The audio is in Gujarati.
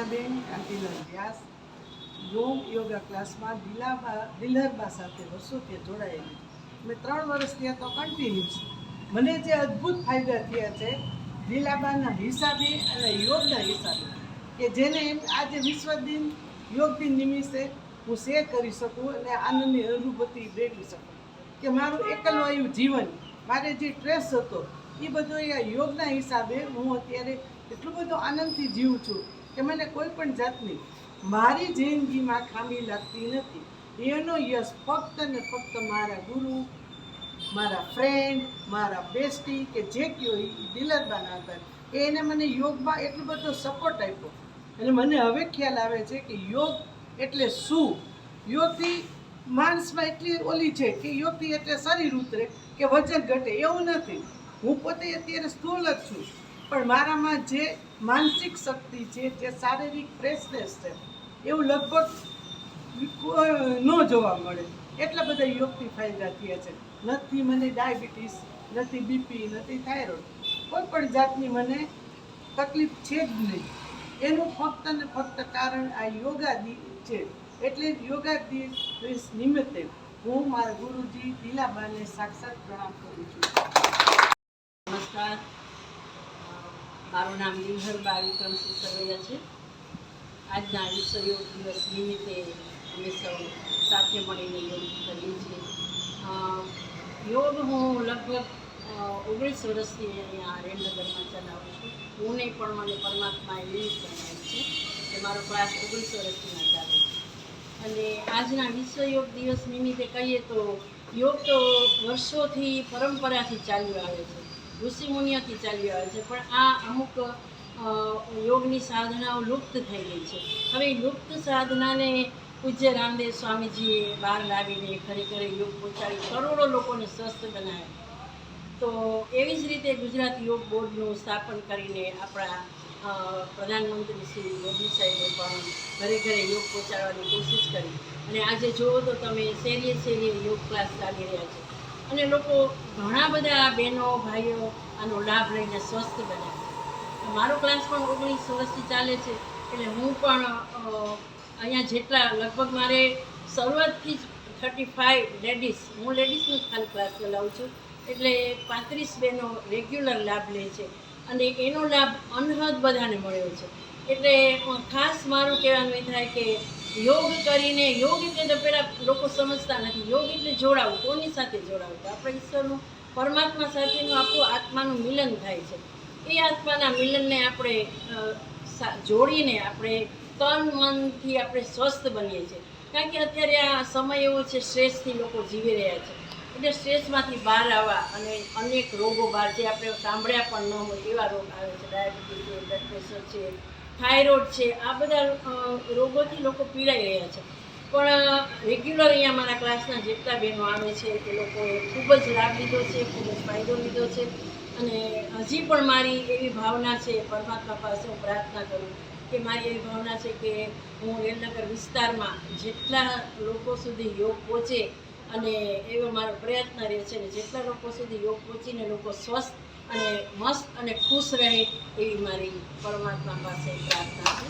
મીનાબેન કાંતિલાલ વ્યાસ, યોગ યોગા ક્લાસમાં દિલાબા દિલહરબા સાથે વર્ષોથી જોડાયેલી. મેં ત્રણ વર્ષ ત્યાં તો કન્ટિન્યુઅસ મને જે અદ્ભુત ફાયદા થયા છે દિલાબાના હિસાબે અને યોગના હિસાબે, કે જેને એમ આજે વિશ્વ દિન યોગ દિન નિમિત્તે હું શેર કરી શકું અને આનંદની અનુભૂતિ મેળવી શકું. કે મારું એકલવાયું જીવન, મારે જે સ્ટ્રેસ હતો, એ બધો યોગના હિસાબે હું અત્યારે એટલું બધો આનંદથી જીવું છું. કે મને કોઈ પણ જાતની મારી જિંદગીમાં ખામી લાગતી નથી. એનો યશ ફક્ત ને ફક્ત મારા ગુરુ, મારા ફ્રેન્ડ મારા બેસ્ટી કે જે કયો એ દિલરબાના હતા એને મને યોગમાં એટલો બધો સપોર્ટ આપ્યો. એટલે મને હવે ખ્યાલ આવે છે કે યોગ એટલે શું? યોગથી માણસમાં એટલી ઓલી છે કે યોગથી એટલે શરીર ઉતરે કે વજન ઘટે એવું નથી. હું પોતે અત્યારે સ્થૂળ જ છું. પણ મારામાં જે માનસિક શક્તિ છે, જે શારીરિક ફ્રેશનેસ છે, એવું લગભગ ન જોવા મળે. એટલા બધા યોગથી ફાયદા થયા છે. નથી મને ડાયાબિટીસ, નથી બીપી, નથી થાઇરોઇડ. કોઈ પણ જાતની મને તકલીફ છે જ નહીં. એનું ફક્ત ને ફક્ત કારણ આ યોગા દી છે. એટલે યોગા દિવસ નિમિત્તે હું મારા ગુરુજી દિલાબાને સાક્ષાત પ્રણામ કરું છું. નમસ્કાર. મારું નામ દિલહરબા વિક્રમસિંહ સરવૈયા છે. આજના વિશ્વ યોગ દિવસ નિમિત્તે અમે સૌ સાથે મળીને યોગ કરીએ છીએ. યોગ હું લગભગ ઓગણીસ વર્ષથી અહીંયા રેમનગરમાં ચલાવું છું. હું નહીં, પણ મને પરમાત્માએ નિમિત્ત બનાવી છે. કે મારો ક્લાસ ઓગણીસ વર્ષથી ના ચાલે છે. અને આજના વિશ્વ યોગ દિવસ નિમિત્તે કહીએ તો યોગ તો વર્ષોથી પરંપરાથી ચાલ્યો આવે છે. ઋષિમુનિઓથી ચાલી આવે છે. પણ આ અમુક યોગની સાધનાઓ લુપ્ત થઈ ગઈ છે. હવે લુપ્ત સાધનાને પૂજ્ય રામદેવ સ્વામીજીએ બહાર લાવીને ઘરે યોગ પહોંચાડી કરોડો લોકોને સ્વસ્થ બનાવ્યા. તો એવી જ રીતે ગુજરાત યોગ બોર્ડનું સ્થાપન કરીને આપણા પ્રધાનમંત્રી શ્રી મોદી સાહેબે પણ ઘરે ઘરે યોગ પહોંચાડવાની કોશિશ કરી. અને આજે જુઓ તો તમે શેરીએ શેરીએ યોગ ક્લાસ ચાલી રહ્યા છે. અને લોકો ઘણા બધા બહેનો, ભાઈઓ આનો લાભ લઈને સ્વસ્થ બન્યા. મારો ક્લાસ પણ ઓગણીસ વર્ષથી ચાલે છે, એટલે હું પણ અહીંયા જેટલા લગભગ મારે શરૂઆતથી જ થર્ટી ફાઇવ લેડીઝ હું લેડીઝનો જ ખાલી ક્લાસ ચલાવું છું, એટલે પાંત્રીસ બહેનો રેગ્યુલર લાભ લે છે. અને એનો લાભ અનહદ બધાને મળ્યો છે. એટલે ખાસ મારું કહેવાનું એ થાય કે યોગ કરીને, યોગ એટલે તો પહેલાં લોકો સમજતા નથી. યોગ એટલે જોડાવું, કોની સાથે જોડાવું? આપણે ઈશ્વરનું, પરમાત્મા સાથેનું આપણું આત્માનું મિલન થાય છે. એ આત્માના મિલનને આપણે જોડીને આપણે તન મનથી આપણે સ્વસ્થ બનીએ છીએ. કારણ કે અત્યારે આ સમય એવો છે, સ્ટ્રેસથી લોકો જીવી રહ્યા છે. એટલે સ્ટ્રેસમાંથી બહાર આવવા અને અનેક રોગો બહાર જે આપણે સાંભળ્યા પણ ન હોય એવા રોગ આવે છે. ડાયાબિટીસ છે, બ્લડ પ્રેશર છે થાઇરોઇડ છે, આ બધા રોગોથી લોકો પીડાઈ રહ્યા છે. પણ રેગ્યુલર અહીંયા મારા ક્લાસના જેટલા બહેનો આવે છે એ લોકોએ ખૂબ જ લાભ લીધો છે, ખૂબ જ ફાયદો લીધો છે. અને હજી પણ મારી એવી ભાવના છે, પરમાત્મા પાસે હું પ્રાર્થના કરું કે મારી એવી ભાવના છે કે હું રેલનગર વિસ્તારમાં જેટલા લોકો સુધી યોગ પહોંચે અને એવો મારો પ્રયત્ન રહે છે ને જેટલા લોકો સુધી યોગ પહોંચીને લોકો સ્વસ્થ અને મસ્ત અને ખુશ રહે એવી મારી પરમાત્મા પાસે પ્રાર્થના છે.